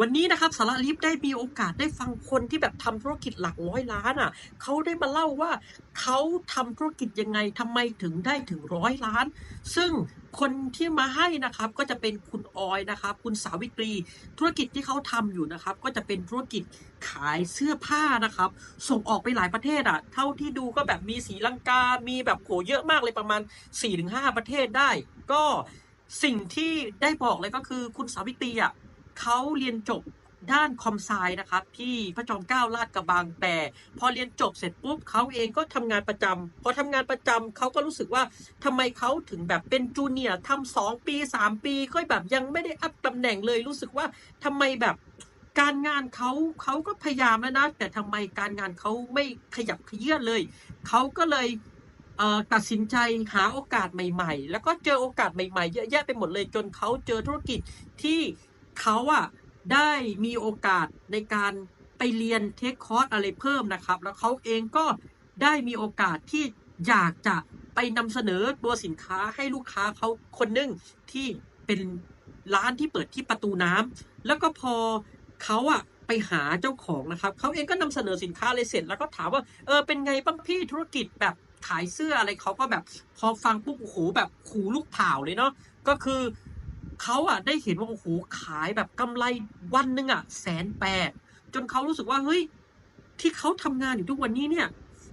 วันนี้นะครับสาระลิฟได้มีโอกาสได้ฟังคนที่แบบทำธุรกิจหลักร้อยล้านอะเขาได้มาเล่าว่าเขาทำธุรกิจยังไงทำไมถึงได้ถึงร้อยล้าน ซึ่งคนที่มาให้นะครับก็จะเป็นคุณออยนะครับ คุณสาวิตรี ธุรกิจที่เขาทำอยู่นะครับ ก็จะเป็นธุรกิจขายเสื้อผ้านะครับ ส่งออกไปหลายประเทศอะ เท่าที่ดูก็แบบมีสีลังกา มีแบบโหเยอะมากเลยประมาณ 4-5 ประเทศได้ ก็สิ่งที่ได้บอกเลยก็คือคุณสาวิตรีอะ เขาเรียนจบด้านคอมไซนะครับที่พระจอมเกล้าลาดกระบังแต่ พอเรียนจบเสร็จปุ๊บเขาเองก็ทำงานประจำพอทำงานประจำเขาก็รู้สึกว่าทำไมเขาถึงแบบเป็นจูเนียร์ทำสองปีสามปีก็แบบยังไม่ได้อัพตำแหน่งเลยรู้สึกว่าทำไมแบบการงานเขาเขาก็พยายามแล้วนะ แต่ทำไมการงานเขาไม่ขยับเขยื่อนเลยเขาก็เลยเตัดสินใจหาโอกาสใหม่ ๆ แล้วก็เจอโอกาสใหม่ๆ เยอะแยะไปหมดเลยจนเขาเจอธุรกิจที่ เขาอะได้มีโอกาสในการไปเรียนเทคคอร์สอะไรเพิ่มนะครับ แล้วเขาเองก็ได้มีโอกาสที่อยากจะไปนำเสนอตัวสินค้าให้ลูกค้าเขาคนหนึ่งที่เป็นร้านที่เปิดที่ประตูน้ำแล้วก็พอเขาอะไปหาเจ้าของนะครับเขาเองก็นำเสนอสินค้าเลยเสร็จ แล้วก็ถามว่าเออเป็นไงบ้างพี่ธุรกิจแบบขายเสื้ออะไรเขาก็แบบพอฟังปุ๊บโอ้โหแบบขูลูกเผาเลยเนาะก็คือ เขาอะได้เห็นว่าโอ้โหขายแบบกำไรวันหนึ่งอะแสนแปดจนเขารู้สึกว่าเฮ้ยที่เขาทำงานอยู่ทุกวันนี้เนี่ย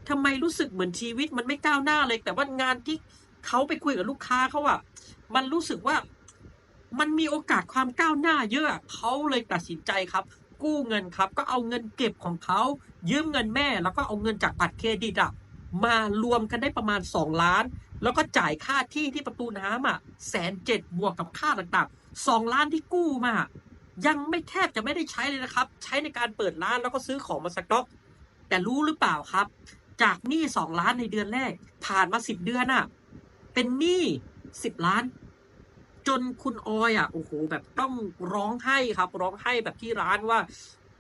ทำไมรู้สึกเหมือนชีวิตมันไม่ก้าวหน้าเลย แต่ว่างานที่เขาไปคุยกับลูกค้าเขาอะมันรู้สึกว่ามันมีโอกาสความก้าวหน้าเยอะเขาเลยตัดสินใจครับ กู้เงินครับ ก็เอาเงินเก็บของเขายืมเงินแม่ แล้วก็เอาเงินจากบัตรเครดิตอะมารวมกันได้ประมาณ 2 ล้าน แล้วก็จ่ายค่าที่ที่ประตูน้ำอะแสนเจ็ดบวกกับค่าต่างๆสองล้านที่กู้มา ยังไม่แทบจะไม่ได้ใช้เลยนะครับ ใช้ในการเปิดร้านแล้วก็ซื้อของมาสต็อก แต่รู้หรือเปล่าครับ จากหนี้สองล้านในเดือนแรก ผ่านมาสิบเดือนอะ เป็นหนี้สิบล้าน จนคุณออยอะโอ้โหแบบต้องร้องไห้ครับ ร้องไห้แบบที่ร้านว่า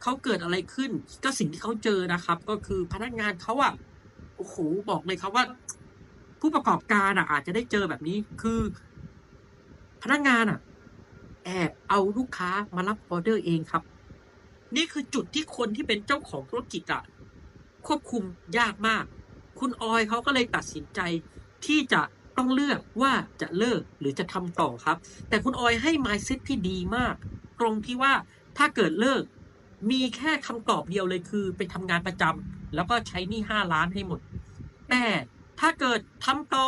เขาเกิดอะไรขึ้น ก็สิ่งที่เขาเจอนะครับ ก็คือพนักงานเขาอะโอ้โหบอกเลยครับว่า ผู้ประกอบการอะ อาจจะได้เจอแบบนี้คือ พนักงานอะ แอบเอาลูกค้ามารับออเดอร์เองครับ นี่คือจุดที่คนที่เป็นเจ้าของธุรกิจอะควบคุมยากมาก คุณออยเขาก็เลยตัดสินใจที่จะต้องเลือกว่าจะเลิกหรือจะทำต่อครับ แต่คุณออยให้ mindset ที่ดีมาก ตรงที่ว่าถ้าเกิดเลิก มีแค่คำตอบเดียวเลยคือ ไปทำงานประจำแล้วก็ใช้หนี้ห้าล้านให้หมด แต่ ถ้าเกิดทำต่อ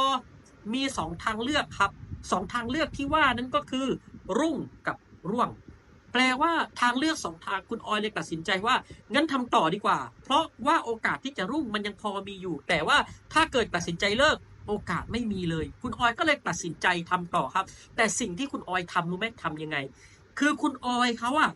มีสองทางเลือกครับสองทางเลือกที่ว่านั้นก็คือ รุ่งกับร่วง แปลว่าทางเลือกสองทางคุณออยเลยตัดสินใจว่า งั้นทำต่อดีกว่า เพราะว่าโอกาสที่จะรุ่งมันยังพอมีอยู่ แต่ว่าถ้าเกิดตัดสินใจเลิกโอกาสไม่มีเลย คุณออยก็เลยตัดสินใจทำต่อครับ แต่สิ่งที่คุณออยทำรู้ไหมทำยังไง คือคุณออยเขาอะ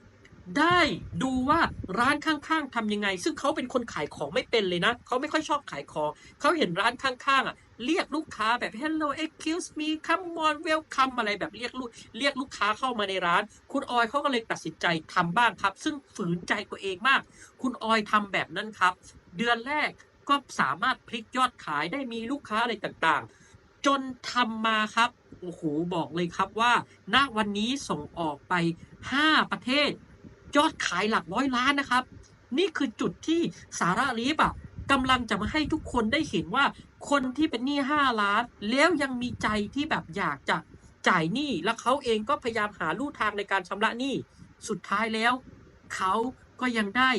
ได้ดูว่าร้านข้างๆทำยังไง ซึ่งเขาเป็นคนขายของไม่เป็นเลยนะ เขาไม่ค่อยชอบขายของ เขาเห็นร้านข้างๆอะเรียกลูกค้าแบบ hello excuse me come on welcome อะไรแบบเรียกลูกเรียกลูกค้าเข้ามาในร้าน คุณออยเขาก็เลยตัดสินใจทำบ้างครับ ซึ่งฝืนใจตัวเองมาก คุณออยทำแบบนั้นครับ เดือนแรกก็สามารถพลิกยอดขายได้มีลูกค้าอะไรต่างๆ จนทำมาครับโอ้โหบอกเลยครับว่าณวันนี้ส่งออกไป 5 ประเทศ ยอดขายหลักร้อยล้านนะครับ นี่คือจุดที่สาระลีฟอะกำลังจะมาให้ทุกคนได้เห็นว่าคนที่เป็นหนี้ห้าล้าน แล้วยังมีใจที่แบบอยากจะจ่ายหนี้แล้วเขาเองก็พยายามหาลู่ทางในการชำระหนี้สุดท้ายแล้ว เขาก็ยังได้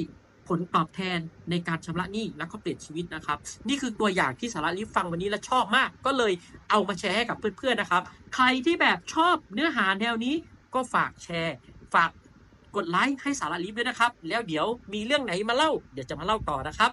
ผลตอบแทนในการชำระหนี้แล้วก็เปลี่ยนชีวิตนะครับ นี่คือตัวอย่างที่สาระลิฟฟังวันนี้แล้วชอบมาก ก็เลยเอามาแชร์ให้กับเพื่อนๆนะครับ ใครที่แบบชอบเนื้อหาแนวนี้ก็ฝากแชร์ ฝาก กดไลค์ให้สาระลิฟด้วยนะครับ แล้วเดี๋ยวมีเรื่องไหนมาเล่า เดี๋ยวจะมาเล่าต่อนะครับ